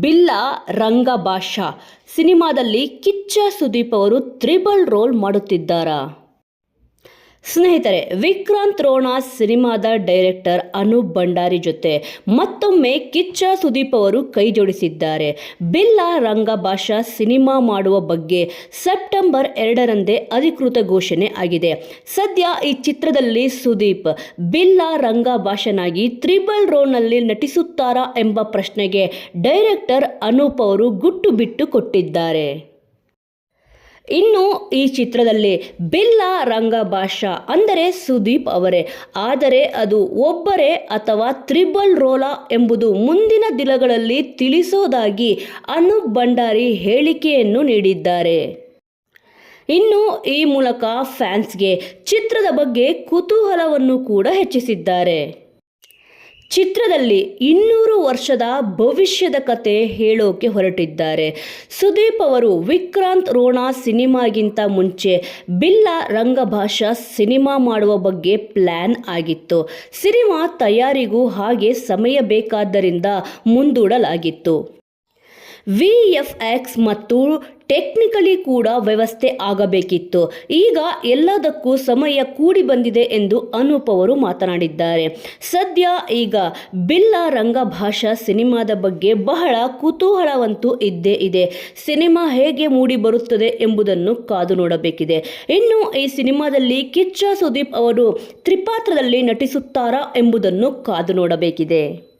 ಬಿಲ್ಲ ರಂಗಭಾಷಾ ಸಿನಿಮಾದಲ್ಲಿ ಕಿಚ್ಚ ಸುದೀಪ್ ಅವರು triple roll ಮಾಡುತ್ತಿದ್ದಾರಾ? ಸ್ನೇಹಿತರೆ, ವಿಕ್ರಾಂತ್ ರೋಣ ಸಿನಿಮಾದ ಡೈರೆಕ್ಟರ್ ಅನೂಪ್ ಭಂಡಾರಿ ಜೊತೆ ಮತ್ತೊಮ್ಮೆ ಕಿಚ್ಚ ಸುದೀಪ್ ಅವರು ಕೈ ಜೋಡಿಸಿದ್ದಾರೆ. ಬಿಲ್ಲ ರಂಗಭಾಷಾ ಸಿನಿಮಾ ಮಾಡುವ ಬಗ್ಗೆ ಸೆಪ್ಟೆಂಬರ್ ಎರಡರಂದೇ ಅಧಿಕೃತ ಘೋಷಣೆ ಆಗಿದೆ. ಸದ್ಯ ಈ ಚಿತ್ರದಲ್ಲಿ ಸುದೀಪ್ ಬಿಲ್ಲ ರಂಗಭಾಷನಾಗಿ ತ್ರಿಬಲ್ ರೋನಲ್ಲಿ ನಟಿಸುತ್ತಾರಾ ಎಂಬ ಪ್ರಶ್ನೆಗೆ ಡೈರೆಕ್ಟರ್ ಅನೂಪ್ ಅವರು ಗುಟ್ಟು ಬಿಟ್ಟು ಕೊಟ್ಟಿದ್ದಾರೆ. ಇನ್ನು ಈ ಚಿತ್ರದಲ್ಲಿ ಬಿಲ್ಲ ರಂಗಭಾಷಾ ಅಂದರೆ ಸುದೀಪ್ ಅವರೇ. ಆದರೆ ಅದು ಒಬ್ಬರೇ ಅಥವಾ ತ್ರಿಬಲ್ ರೋಲಾ ಎಂಬುದು ಮುಂದಿನ ದಿನಗಳಲ್ಲಿ ತಿಳಿಸೋದಾಗಿ ಅನೂಪ್ ಭಂಡಾರಿ ಹೇಳಿಕೆಯನ್ನು ನೀಡಿದ್ದಾರೆ. ಇನ್ನು ಈ ಮೂಲಕ ಫ್ಯಾನ್ಸ್ಗೆ ಚಿತ್ರದ ಬಗ್ಗೆ ಕುತೂಹಲವನ್ನು ಕೂಡ ಹೆಚ್ಚಿಸಿದ್ದಾರೆ. ಚಿತ್ರದಲ್ಲಿ ಇನ್ನೂರು ವರ್ಷದ ಭವಿಷ್ಯದ ಕತೆ ಹೇಳೋಕೆ ಹೊರಟಿದ್ದಾರೆ. ಸುದೀಪ್ ಅವರು ವಿಕ್ರಾಂತ್ ರೋಣ ಸಿನಿಮಾಗಿಂತ ಮುಂಚೆ ಬಿಲ್ಲ ರಂಗಭಾಷಾ ಸಿನಿಮಾ ಮಾಡುವ ಬಗ್ಗೆ ಪ್ಲ್ಯಾನ್ ಆಗಿತ್ತು. ಸಿನಿಮಾ ತಯಾರಿಗೂ ಹಾಗೆ ಸಮಯ ಬೇಕಾದ್ದರಿಂದ ಮುಂದೂಡಲಾಗಿತ್ತು. ವಿ ಎಫ್ ಎಕ್ಸ್ ಮತ್ತು ಟೆಕ್ನಿಕಲಿ ಕೂಡ ವ್ಯವಸ್ಥೆ ಆಗಬೇಕಿತ್ತು. ಈಗ ಎಲ್ಲದಕ್ಕೂ ಸಮಯ ಕೂಡಿ ಬಂದಿದೆ ಎಂದು ಅನೂಪ್ ಅವರು ಮಾತನಾಡಿದ್ದಾರೆ. ಸದ್ಯ ಈಗ ಬಿಲ್ಲ ರಂಗಭಾಷಾ ಸಿನಿಮಾದ ಬಗ್ಗೆ ಬಹಳ ಕುತೂಹಲವಂತೂ ಇದ್ದೇ ಇದೆ. ಸಿನಿಮಾ ಹೇಗೆ ಮೂಡಿ ಬರುತ್ತದೆ ಎಂಬುದನ್ನು ಕಾದು ನೋಡಬೇಕಿದೆ. ಇನ್ನು ಈ ಸಿನಿಮಾದಲ್ಲಿ ಕಿಚ್ಚ ಸುದೀಪ್ ಅವರು ತ್ರಿಪಾತ್ರದಲ್ಲಿ ನಟಿಸುತ್ತಾರಾ ಎಂಬುದನ್ನು ಕಾದು ನೋಡಬೇಕಿದೆ.